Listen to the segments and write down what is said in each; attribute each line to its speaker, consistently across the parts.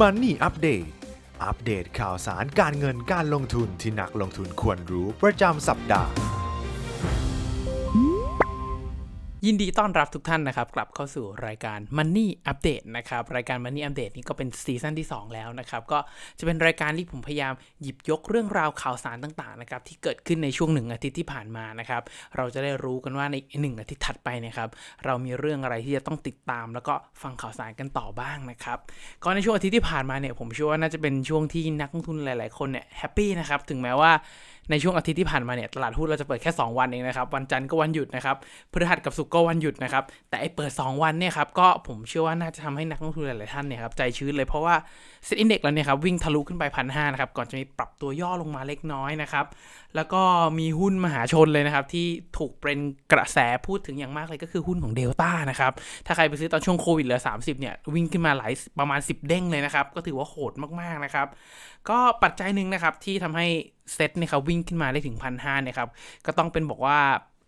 Speaker 1: m ั n นี่อัปเดตอัปเดตข่าวสารการเงินการลงทุนที่นักลงทุนควรรู้ประจำสัปดาห์
Speaker 2: ยินดีต้อนรับทุกท่านนะครับ กลับเข้าสู่รายการ Money Update นะครับ รายการ Money Update นี้ก็เป็นซีซั่นที่ 2 แล้วนะครับ ก็จะเป็นรายการที่ผมพยายามหยิบยกเรื่องราวข่าวสารต่างๆนะครับที่เกิดขึ้นในช่วงหนึ่งอาทิตย์ที่ผ่านมานะครับ เราจะได้รู้กันว่าในหนึ่งอาทิตย์ถัดไปนะครับ เรามีเรื่องอะไรที่จะต้องติดตาม แล้วก็ฟังข่าวสารกันต่อบ้างนะครับก็ในช่วงอาทิตย์ที่ผ่านมาเนี่ยผมเชื่อว่าน่าจะเป็นช่วงที่นักลงทุนหลาย ๆ คนเนี่ยแฮปปี้นะครับถึงแม้ว่า ในช่วงอาทิตย์ที่ผ่านมาเนี่ยตลาดหุ้นเราจะเปิดแค่ 2 วันเองนะครับวันจันทร์ก็วันหยุดนะครับพฤหัสกับศุกร์ก็วันหยุดนะครับแต่ไอ้เปิด 2 วันเนี่ยครับก็ผมเชื่อว่าน่าจะทำให้นักลงทุนหลายๆท่านเนี่ยครับใจชื้นเลยเพราะว่าเซ็ตอินเด็กซ์แล้วเนี่ยครับวิ่งทะลุขึ้นไปพันห้านะครับก่อนจะมีปรับตัวย่อลงมาเล็กน้อยนะครับแล้วก็มีหุ้นมหาชนเลยนะครับที่ถูกเป็นกระแสพูดถึงอย่างมากเลยก็คือหุ้นของเดลต้านะครับถ้าใครไปซื้อตอนช่วงโควิดเหลือ 30เนี่ยวิ่งขึ้นมาหลายประมาณ 10 เด้งเลยนะครับก็ถือว่าโหดมากๆนะครับก็ปัจจัยหนึ่งนะครับที่ทำให้ เซตเนี่ยครับวิ่งขึ้นมาได้ถึงพันห้าเนี่ยครับก็ต้องเป็นบอกว่า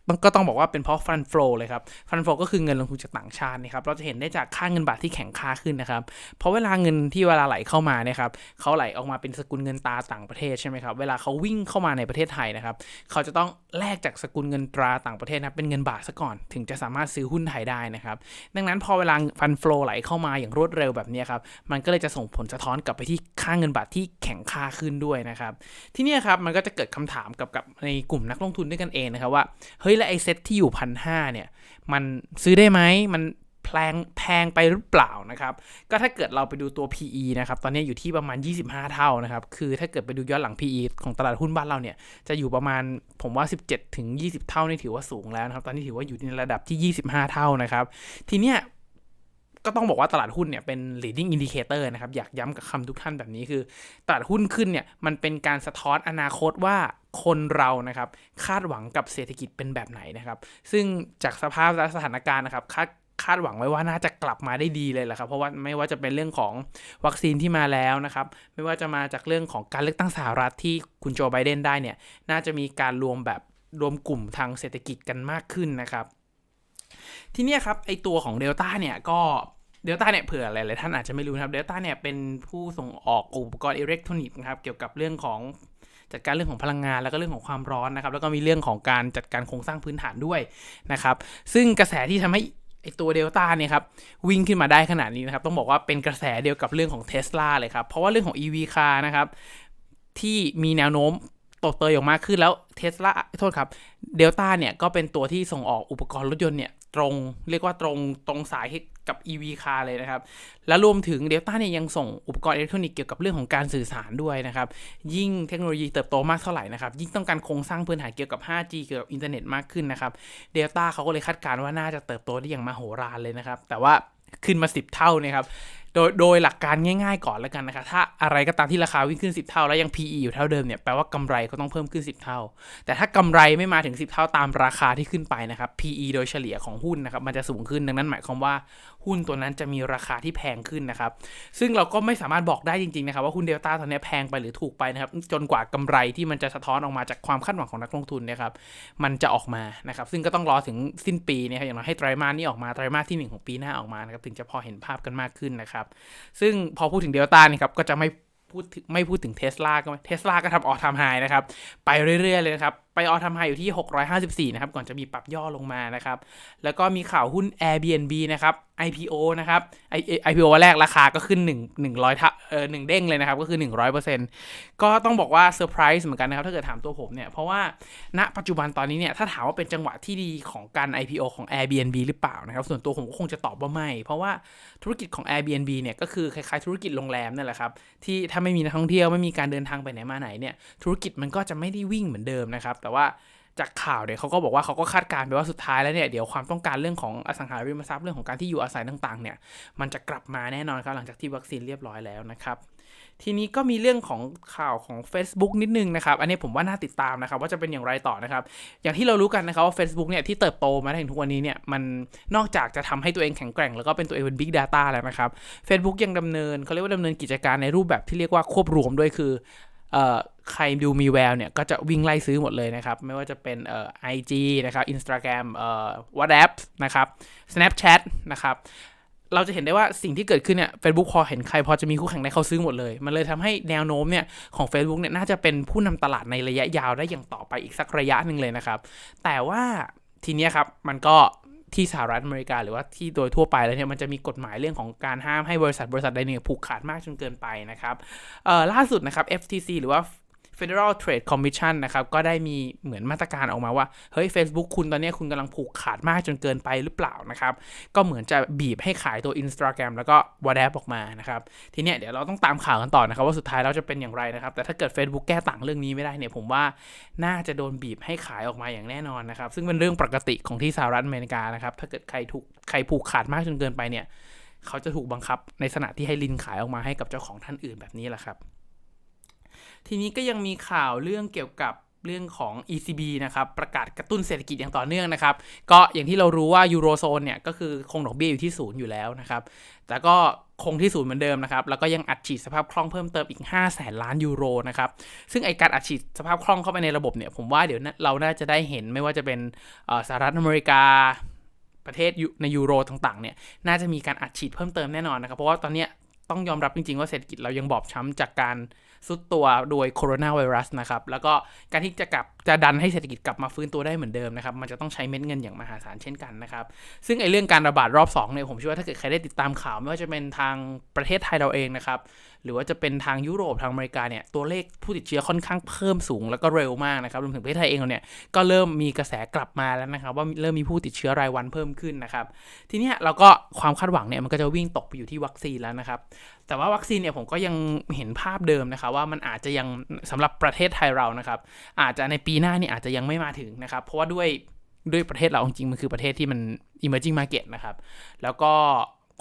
Speaker 2: ต้องก็ต้องบอกว่าเป็นเพราะฟันฟลอเลยครับฟันฟลอก็คือเงินลงทุนจากต่างชาตินะครับเราจะเห็นได้จากค่าเงินบาทที่แข็งค่าขึ้นนะครับเพราะเวลาเงินที่เวลาไหลเข้ามาเนี่ยครับเขาไหลออกมาเป็นสกุลเงินตราต่างประเทศใช่ไหมครับเวลาเขาวิ่งเข้ามาในประเทศไทยนะครับเขาจะต้องแลกจากสกุลเงินตราต่างประเทศนะเป็นเงินบาทซะก่อน ถึงจะสามารถซื้อหุ้นไทยได้นะครับดังนั้นพอเวลาฟันฟลอไหลเข้ามาอย่างรวดเร็วแบบนี้ครับมันก็เลยจะส่งผลสะท้อนกลับไปที่ค่าเงินบาทที่แข็งค่าขึ้นด้วยนะครับที่นี่ครับมันก็จะเกิดคำถามกับกับในกลุ่มนักลงทุนด้วยกันเองนะครับว่าเฮ้ยแล้วไอเซ็ตที่อยู่พันห้าเนี่ยมันซื้อได้ไหมมันแพงแพงไปหรือเปล่านะครับ ก็ถ้าเกิดเราไปดูตัว PE นะครับ ตอนนี้อยู่ที่ประมาณ 25 เท่านะครับ คือถ้าเกิดไปดูย้อนหลัง PE ของตลาดหุ้นบ้านเราเนี่ย จะอยู่ประมาณผมว่า 17ถึง20 เท่านี่ถือว่าสูงแล้วนะครับ ตอนนี้ถือว่าอยู่ในระดับที่ 25 เท่านะครับ ทีเนี้ยก็ต้องบอกว่าตลาดหุ้นเนี่ยเป็น leading indicator นะครับ อยากย้ำกับคำทุกท่านแบบนี้คือ ตลาดหุ้นขึ้นเนี่ยมันเป็นการสะท้อนอนาคตว่า คนเรานะครับคาดหวังกับเศรษฐกิจเป็นแบบไหนนะครับ ซึ่งจากสภาพและสถานการณ์นะครับคาดคาดหวังไว้ว่าน่าจะกลับมาได้ดีเลยแหละครับเพราะว่าไม่ว่าจะเป็นเรื่องของวัคซีนที่มาแล้วนะครับ ไม่ว่าจะมาจากเรื่องของการเลือกตั้งสหรัฐที่คุณโจไบเดนได้เนี่ย น่าจะมีการรวมแบบรวมกลุ่มทางเศรษฐกิจกันมากขึ้นนะครับ ทีเนี้ครับไอตัวของเดลต้าเนี่ยก็เดลต้าเนี่ยเผื่อหลายๆท่านอาจจะไม่รู้นะครับเดลต้าเนี่ยเป็นผู้ส่งออกอุปกรณ์อิเล็กทรอนิกส์นะครับเกี่ยวกับเรื่องของ จัดการเรื่องของพลังงานแล้วก็เรื่องของความร้อนนะครับ แล้วก็มีเรื่องของการจัดการโครงสร้างพื้นฐานด้วยนะครับ ซึ่งกระแสที่ทำให้ไอตัวเดลต้าเนี่ยครับวิ่งขึ้นมาได้ขนาดนี้นะครับ ต้องบอกว่าเป็นกระแสเดียวกับเรื่องของเท s l a เลยครับ เพราะว่าเรื่องของ EV car นะครับ ที่มีแนวโน้มโตเตยออกมากขึ้นแล้วเทสลาโทษครับเดลต้าเนี่ยก็เป็นตัวที่ส่งออกอุปกรณ์รถยนต์เนี่ยตรง เรียกว่าตรงตรงสาย กับ EV car เลยนะครับ และรวมถึงเดลต้าเนี่ยยังส่งอุปกรณ์อิเล็กทรอนิกส์เกี่ยวกับเรื่องของการสื่อสารด้วยนะครับ ยิ่งเทคโนโลยีเติบโตมากเท่าไหร่นะครับ ยิ่งต้องการโครงสร้างพื้นฐานเกี่ยวกับ 5G เกี่ยวกับอินเทอร์เน็ตมากขึ้นนะครับเดลต้าเขาก็เลยคาดการณ์ว่าน่าจะเติบโตได้อย่างมโหฬารเลยนะครับ แต่ว่าขึ้นมา 10 เท่านะครับ โดยโดยหลักการง่ายๆก่อนแล้วกันนะครับถ้าอะไรก็ตามที่ราคาวิ่งขึ้น 10 เท่า แล้วยัง PE อยู่เท่าเดิมเนี่ยแปลว่ากำไรก็ต้องเพิ่มขึ้น 10 เท่า แต่ถ้ากำไรไม่มาถึง 10 เท่าตามราคาที่ขึ้นไปนะครับ PE โดยเฉลี่ยของหุ้นนะครับมันจะสูงขึ้นดังนั้นหมายความว่าหุ้นตัวนั้นจะมีราคาที่แพงขึ้นนะครับซึ่งเราก็ไม่สามารถบอกได้จริงๆนะครับว่าหุ้นเดลต้าตอนนี้แพงไปหรือถูกไปนะครับจนกว่ากำไรที่มันจะสะท้อนออกมาจากความคาดหวังของนักลงทุนเนะครับมันจะออกมานะครับซึ่งก็ต้องรอถึงสิ้นปีนะครับอย่างน้อยให้ไตรมาสนี้ออกมาไตรมาสที่ 1 ของปีหน้าออกมานะครับถึงจะพอเห็นภาพกันมากขึ้นนะครับซึ่งพอพูดถึงเดลต้านี่ครับก็จะไม่พูดไม่พูดถึงเทสลาก็เทสลาก็ทำออทามไฮนะครับ ไปเรื่อยๆเลยนะครับ ไปออทามไฮอยู่ที่ 654 นะครับ ก่อนจะมีปรับย่อลงมานะครับ แล้วก็มีข่าวหุ้น Airbnb นะครับ IPO นะครับ IPO แรกราคาก็ขึ้น 1 100ท่าเออหนึ่งเด้งเลยนะครับ ก็คือ 100%ก็ต้องบอกว่าเซอร์ไพรส์เหมือนกันนะครับ ถ้าเกิดถามตัวผมเนี่ย เพราะว่าณปัจจุบันตอนนี้เนี่ย ถ้าถามว่าเป็นจังหวะที่ดีของการ IPO ของ Airbnb หรือเปล่านะครับ ส่วนตัวผมก็คงจะตอบว่าไม่ เพราะว่าธุรกิจของ Airbnb เนี่ยก็คือคล้ายๆธุรกิจโรงแรมนั่นแหละครับที่ถ้าไม่มีนักท่องเที่ยวไม่มีการเดินทางไปไหนมาไหนเนี่ยธุรกิจมันก็จะไม่ได้วิ่งเหมือนเดิมนะครับแต่ว่าจากข่าวเนี่ยเขาก็บอกว่าเขาก็คาดการณ์ไปว่าสุดท้ายแล้วเนี่ยเดี๋ยวความต้องการเรื่องของอสังหาริมทรัพย์เรื่องของการที่อยู่อาศัยต่างๆเนี่ยมันจะกลับมาแน่นอนครับหลังจากที่วัคซีนเรียบร้อยแล้วนะครับทีนี้ก็มีเรื่องของข่าวของ Facebook นิดนึงนะครับ อันนี้ผมว่าน่าติดตามนะครับ ว่าจะเป็นอย่างไรต่อนะครับ อย่างที่เรารู้กันนะครับว่า Facebook เนี่ยที่เติบโตมาถึงทุกวันนี้เนี่ยมันนอกจากจะทำให้ตัวเองแข็งแกร่ง แล้วก็เป็นตัวเองเป็น Big Data แล้วนะครับ Facebook ยังดำเนินเขาเรียกว่าดำเนินกิจการในรูปแบบที่เรียกว่าควบรวมด้วยคือ ใครดูมีแววเนี่ยก็จะวิ่งไล่ซื้อหมดเลยนะครับ ไม่ว่าจะเป็นเอ่อ IG นะครับ Instagram เอ่อ WhatsApp นะครับ Snapchat นะครับเราจะเห็นได้ว่าสิ่งที่เกิดขึ้นเนี่ย Facebook พอเห็นใครพอจะมีคู่แข่งได้เขาซื้อหมดเลย มันเลยทำให้แนวโน้มเนี่ยของ Facebook เนี่ยน่าจะเป็นผู้นำตลาดในระยะยาวได้อย่างต่อไปอีกสักระยะหนึ่งเลยนะครับ แต่ว่าทีเนี้ยครับมันก็ ที่สหรัฐอเมริกาหรือว่าที่โดยทั่วไปแล้วเนี่ยมันจะมีกฎหมายเรื่องของการห้ามให้บริษัทบริษัทใดหนึ่งผูกขาดมากจนเกินไปนะครับเอ่อล่าสุดนะครับ FTC หรือว่า Federal Trade Commission นะครับ ก็ได้มีเหมือนมาตรการออกมาว่า เฮ้ย Facebook คุณตอนนี้คุณกำลังผูกขาดมากจนเกินไปหรือเปล่านะครับ ก็เหมือนจะบีบให้ขายตัว Instagram แล้วก็ WhatsApp ออกมานะครับ ทีเนี้ยเดี๋ยวเราต้องตามข่าวกันต่อนะครับ ว่าสุดท้ายเราจะเป็นอย่างไรนะครับ แต่ถ้าเกิด Facebook แก้ต่างเรื่องนี้ไม่ได้เนี่ยผมว่าน่าจะโดนบีบให้ขายออกมาอย่างแน่นอนนะครับ ซึ่งเป็นเรื่องปกติของที่สหรัฐอเมริกานะครับ ถ้าเกิดใครถูกใครผูกขาดมากจนเกินไปเนี่ยเขาจะถูกบังคับในขณะที่ให้ลินขายออกมาให้กับเจ้าของท่านอื่นแบบนี้แหละครับ ทีนี้ก็ยังมีข่าวเรื่องเกี่ยวกับเรื่องของ ECB นะครับ ประกาศกระตุ้นเศรษฐกิจอย่างต่อเนื่องนะครับ ก็อย่างที่เรารู้ว่ายูโรโซนเนี่ยก็คือคงดอกเบี้ยอยู่ที่ศูนย์อยู่แล้วนะครับ แต่ก็คงที่ศูนย์เหมือนเดิมนะครับ แล้วก็ยังอัดฉีดสภาพคล่องเพิ่มเติมอีก 5 0 0แสนล้านยูโรนะครับ ซึ่งไอการอัดฉีดสภาพคล่องเข้าไปในระบบเนี่ยผมว่าเดี๋ยวเราน่าจะได้เห็นไม่ว่าจะเป็นสหรัฐอเมริกาประเทศในยูโรต่างๆเนี่ยน่าจะมีการอัดฉีดเพิ่มเติมแน่นอนนะครับ เพราะว่าตอนเนี้ยต้องยอมรับจริงๆว่าเศรษฐกิจเรายังบอบช้ำจากการ ซุดตัวโดยโคโรนาไวรัสนะครับ แล้วก็การที่จะกลับจะดันให้เศรษฐกิจกลับมาฟื้นตัวได้เหมือนเดิมนะครับ มันจะต้องใช้เม็ดเงินอย่างมหาศาลเช่นกันนะครับ ซึ่งไอ้เรื่องการระบาดรอบ2เนี่ยผมเชื่อว่าถ้าเกิดใครได้ติดตามข่าว ไม่ว่าจะเป็นทางประเทศไทยเราเองนะครับ หรือว่าจะเป็นทางยุโรปทางอเมริกาเนี่ย ตัวเลขผู้ติดเชื้อค่อนข้างเพิ่มสูง แล้วก็เร็วมากนะครับ รวมถึงประเทศไทยเองเนี่ย ก็เริ่มมีกระแสกลับมาแล้วนะครับ ว่าเริ่มมีผู้ติดเชื้อรายวันเพิ่มขึ้นนะครับ ทีนี้เราก็ความคาดหวังเนี่ยมันก็จะวิ่งตกไปอยู่ที่วัคซีนแล้วนะครับ แต่ว่าวัคซีนเนี่ยผมก็ยังเห็นภาพเดิมนะครับว่ามันอาจจะยังสำหรับประเทศไทยเรานะครับ อาจจะในปีหน้านี่อาจจะยังไม่มาถึงนะครับ เพราะว่าด้วยด้วยประเทศเราจริงมันคือประเทศที่มัน emerging market นะครับ แล้วก็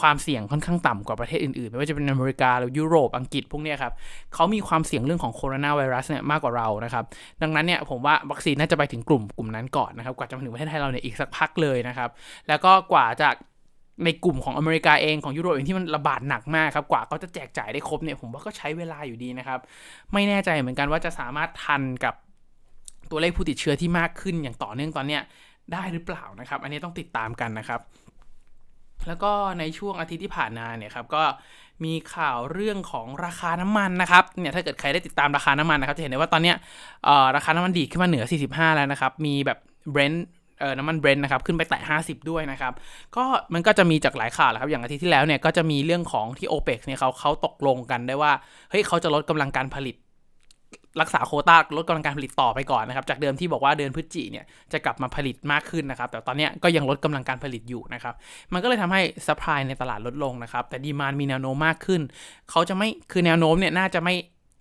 Speaker 2: ความเสี่ยงค่อนข้างต่ำกว่าประเทศอื่นๆ ไม่ว่าจะเป็นอเมริกาหรือยุโรปอังกฤษพวกนี้ครับเขามีความเสี่ยงเรื่องของโคโรนาไวรัสเนี่ยมากกว่าเรานะครับ ดังนั้นเนี่ยผมว่าวัคซีนน่าจะไปถึงกลุ่มกลุ่มนั้นก่อนนะครับ กว่าจะมาถึงประเทศไทยเราเนี่ยอีกสักพักเลยนะครับ แล้วก็กว่าจะ ในกลุ่มของอเมริกาเองของยุโรปเองที่มันระบาดหนักมากครับ กว่าเขาจะแจกจ่ายได้ครบเนี่ยผมว่าก็ใช้เวลาอยู่ดีนะครับ ไม่แน่ใจเหมือนกันว่าจะสามารถทันกับตัวเลขผู้ติดเชื้อที่มากขึ้นอย่างต่อเนื่องตอนเนี้ยได้หรือเปล่านะครับ อันนี้ต้องติดตามกันนะครับ แล้วก็ในช่วงอาทิตย์ที่ผ่านมาเนี่ยครับก็มีข่าวเรื่องของราคาน้ำมันนะครับเนี่ยถ้าเกิดใครได้ติดตามราคาน้ำมันนะครับจะเห็นได้ว่าตอนเนี้ยเอ่อราคาน้ำมันดีขึ้นมาเหนือ 45 แล้วนะครับ มีแบบเบรนท์ เอ่อน้ำมันเบรนท์นะครับขึ้นไปแตะ 50 ด้วยนะครับ ก็มันก็จะมีจากหลายข่าวแหละครับอย่างอาทิตย์ที่แล้วเนี่ยก็จะมีเรื่องของที่ o p e ปเนี่ยเขาเขาตกลงกันได้ว่าเฮ้ยเขาจะลดกำลังการผลิต รักษาโควต้าลดกำลังการผลิตต่อไปก่อนนะครับ จากเดิมที่บอกว่าเดือนพฤศจิเนี่ยจะกลับมาผลิตมากขึ้นนะครับ แต่ตอนนี้ก็ยังลดกำลังการผลิตอยู่นะครับ มันก็เลยทำให้สปายในตลาดลดลงนะครับแต่ดีมานมีแนวโน้มมากขึ้นเขาจะไม่คือแนวโน้มเนี่ยน่าจะไม่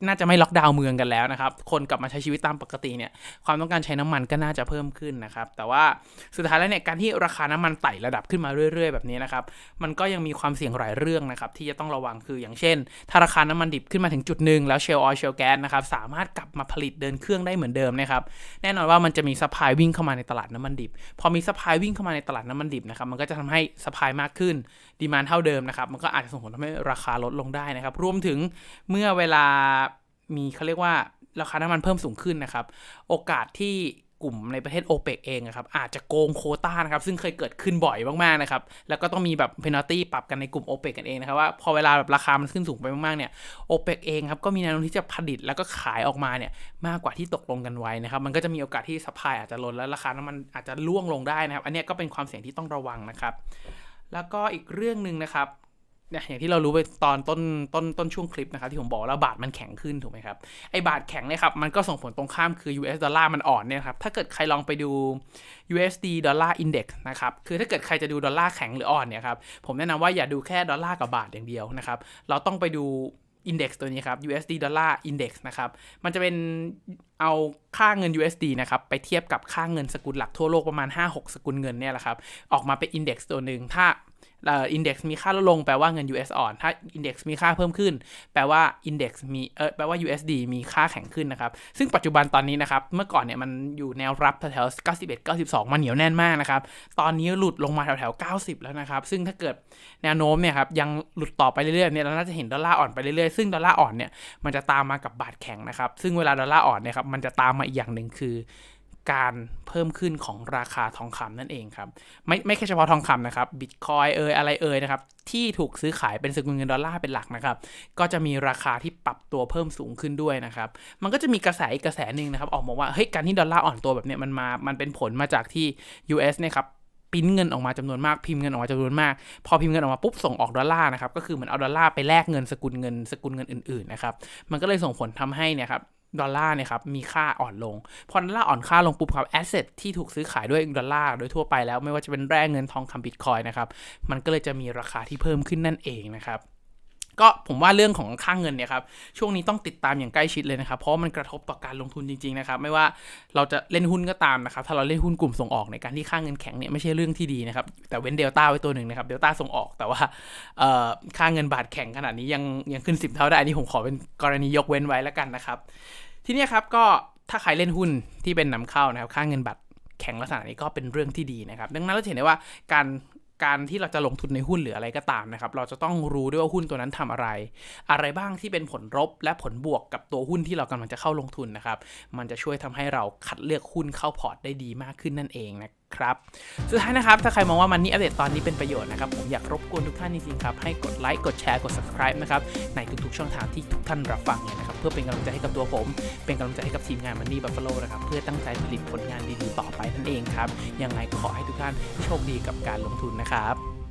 Speaker 2: น่าจะไม่ล็อกดาวน์เมืองกันแล้วนะครับ คนกลับมาใช้ชีวิตตามปกติเนี่ย ความต้องการใช้น้ำมันก็น่าจะเพิ่มขึ้นนะครับ แต่ว่าสุดท้ายแล้วเนี่ย การที่ราคาน้ำมันไต่ระดับขึ้นมาเรื่อย ๆ แบบนี้นะครับ มันก็ยังมีความเสี่ยงหลายเรื่องนะครับ ที่จะต้องระวัง คืออย่างเช่น ถ้าราคาน้ำมันดิบขึ้นมาถึงจุดหนึ่งแล้วเชลออยเชลแก๊สนะครับ สามารถกลับมาผลิตเดินเครื่องได้เหมือนเดิมนะครับ แน่นอนว่ามันจะมีซัพพลายวิ่งเข้ามาในตลาดน้ำมันดิบ พอมีซัพพลายวิ่งเข้ามาในตลาดน้ำมันดิบนะครับ มันก็จะทำให้ซัพพลายมากขึ้น ดีมานเท่าเดิมนะครับ มันก็อาจจะส่งผลทำให้ราคาลดลงได้นะครับ รวมถึงเมื่อเวลา มีเขาเรียกว่าราคาน้ำมันเพิ่มสูงขึ้นนะครับ โอกาสที่กลุ่มในประเทศโอเปกเองอะครับอาจจะโกงโคต้านะครับซึ่งเคยเกิดขึ้นบ่อยมากๆนะครับแล้วก็ต้องมีแบบเพนัลตี้ปรับกันในกลุ่มโอเปกกันเองนะครับว่าพอเวลาแบบราคามันขึ้นสูงไปมากๆเนี่ยโอเปกเองครับก็มีแนวโน้มที่จะผลิตแล้วก็ขายออกมาเนี่ยมากกว่าที่ตกลงกันไว้นะครับมันก็จะมีโอกาสที่สปายอาจจะลดและราคาน้ำมันอาจจะล่วงลงได้นะครับอันนี้ก็เป็นความเสี่ยงที่ต้องระวังนะครับแล้วก็อีกเรื่องหนึ่งนะครับ เนี่ยอย่างที่เรารู้ไปตอนต้นต้นต้นช่วงคลิปนะครับที่ผมบอกแล้วบาทมันแข็งขึ้นถูกไหมครับไอ้บาทแข็งเนี่ยครับมันก็ส่งผลตรงข้ามคือ US ดอลลาร์มันอ่อนเนี่ยครับถ้าเกิดใครลองไปดู USD ดอลลาร์อินเด็กซ์นะครับคือถ้าเกิดใครจะดูดอลลาร์แข็งหรืออ่อนเนี่ยครับผมแนะนำว่าอย่าดูแค่ดอลลาร์กับบาทอย่างเดียวนะครับเราต้องไปดูอินเด็กซ์ตัวนี้ครับ USD ดอลลาร์อินเด็กซ์นะครับ มันจะเป็นเอาค่าเงิน USD นะครับ ไปเทียบกับค่าเงินสกุลหลักทั่วโลกประมาณ 5-6 สกุลเงินเนี่ยแหละครับ ออกมาเป็นอินเด็กซ์ตัวหนึ่ง ถ้า อินเด็กซ์มีค่าลดลงแปลว่าเงิน US อ่อน ถ้าอินเด็กซ์มีค่าเพิ่มขึ้น แปลว่าอินเด็กซ์มีเออแปลว่า USD มีค่าแข็งขึ้นนะครับ ซึ่งปัจจุบันตอนนี้นะครับ เมื่อก่อนเนี่ยมันอยู่แนวรับแถวๆ91 92 มันเหนียวแน่นมากนะครับ ตอนนี้หลุดลงมาแถวๆ90 แล้วนะครับ ซึ่งถ้าเกิดแนวโน้มเนี่ยครับยังหลุดต่อไปเรื่อยๆเนี่ยเราน่าจะเห็นดอลลาร์อ่อนไปเรื่อยๆซึ่งดอลลาร์อ่อนเนี่ยมันจะตามมากับบาทแข็งนะครับซึ่งเวลาดอลลาร์อ่อนเนี่ยครับมันจะตามมาอีกอย่างหนึ่งคือ การเพิ่มขึ้นของราคาทองคำนั่นเองครับ ไม่ไม่แค่เฉพาะทองคำนะครับบิตคอยเอยอะไรเอยนะครับ ที่ถูกซื้อขายเป็นสกุลเงินดอลลาร์เป็นหลักนะครับ ก็จะมีราคาที่ปรับตัวเพิ่มสูงขึ้นด้วยนะครับ มันก็จะมีกระแสอีกกระแสหนึ่งนะครับ ออกมาว่าเฮ้ยการที่ดอลลาร์อ่อนตัวแบบเนี้ยมันมามันเป็นผลมาจากที่ US เนี่ยครับปริ้นเงินออกมาจำนวนมากพิมพ์เงินออกมาจำนวนมาก พอพิมพ์เงินออกมาปุ๊บส่งออกดอลลาร์นะครับก็คือเหมือนเอาดอลลาร์ไปแลกเงินสกุลเงินสกุลเงินอื่นๆนะครับมันก็เลยส่งผลทำให้เนี่ยครับ ดอลลาร์เนี่ยครับมีค่าอ่อนลง พอดอลลาร์อ่อนค่าลงปุ๊บครับแอสเซทที่ถูกซื้อขายด้วยดอลลาร์โดยทั่วไปแล้วไม่ว่าจะเป็นแร่เงินทองคำบิตคอยนะครับมันก็เลยจะมีราคาที่เพิ่มขึ้นนั่นเองนะครับ ก็ผมว่าเรื่องของค่างเงินเนี่ยครับช่วงนี้ต้องติดตามอย่างใกล้ชิดเลยนะครับ เพราะมันกระทบต่อการลงทุนจริงๆนะครับไม่ว่าเราจะเล่นหุ้นก็ตามนะครับถ้าเราเล่นหุ้นกลุ่มส่งออกในการที่ค่างเงินแข็งเนี่ยไม่ใช่เรื่องที่ดีนะครับแต่เว้นเดลต้าไว้ตัวหนึ่งนะครับเดลต้าส่งออกแต่ว่าค่าเงินบาทแข็งขนาดนี้ยังยังขึ้น 10 เท่าได้อันนี้ผมขอเป็นกรณียกเว้นไว้แล้วกันนะครับทีนี้ครับก็ถ้าใครเล่นหุ้นที่เป็นนำเข้านะครับค่าเงินบาทแข็งลักษณะนี้ก็เป็นเรื่องที่ดีนะครับ ดังนั้นเราเห็นได้ว่าการ การที่เราจะลงทุนในหุ้นหรืออะไรก็ตามนะครับ เราจะต้องรู้ด้วยว่าหุ้นตัวนั้นทำอะไร อะไรบ้างที่เป็นผลลบและผลบวกกับตัวหุ้นที่เรากำลังจะเข้าลงทุนนะครับ มันจะช่วยทำให้เราคัดเลือกหุ้นเข้าพอร์ตได้ดีมากขึ้นนั่นเองนะครับสุดท้ายนะครับ ถ้าใครมองว่ามันนี่อัปเดตตอนนี้เป็นประโยชน์นะครับ ผมอยากรบกวนทุกท่านจริงๆครับ ให้กดไลค์กดแชร์กด subscribe นะครับ ในทุกๆช่องทางที่ทุกท่านรับฟังเลยนะครับ เพื่อเป็นกำลังใจให้กับตัวผม เป็นกำลังใจให้กับทีมงานมันนี่บัฟฟาโลนะครับ เพื่อตั้งใจผลิตผลงานดีๆต่อไปนั่นเองครับยังไงขอให้ทุกท่านโชคดีกับการลงทุนนะครับ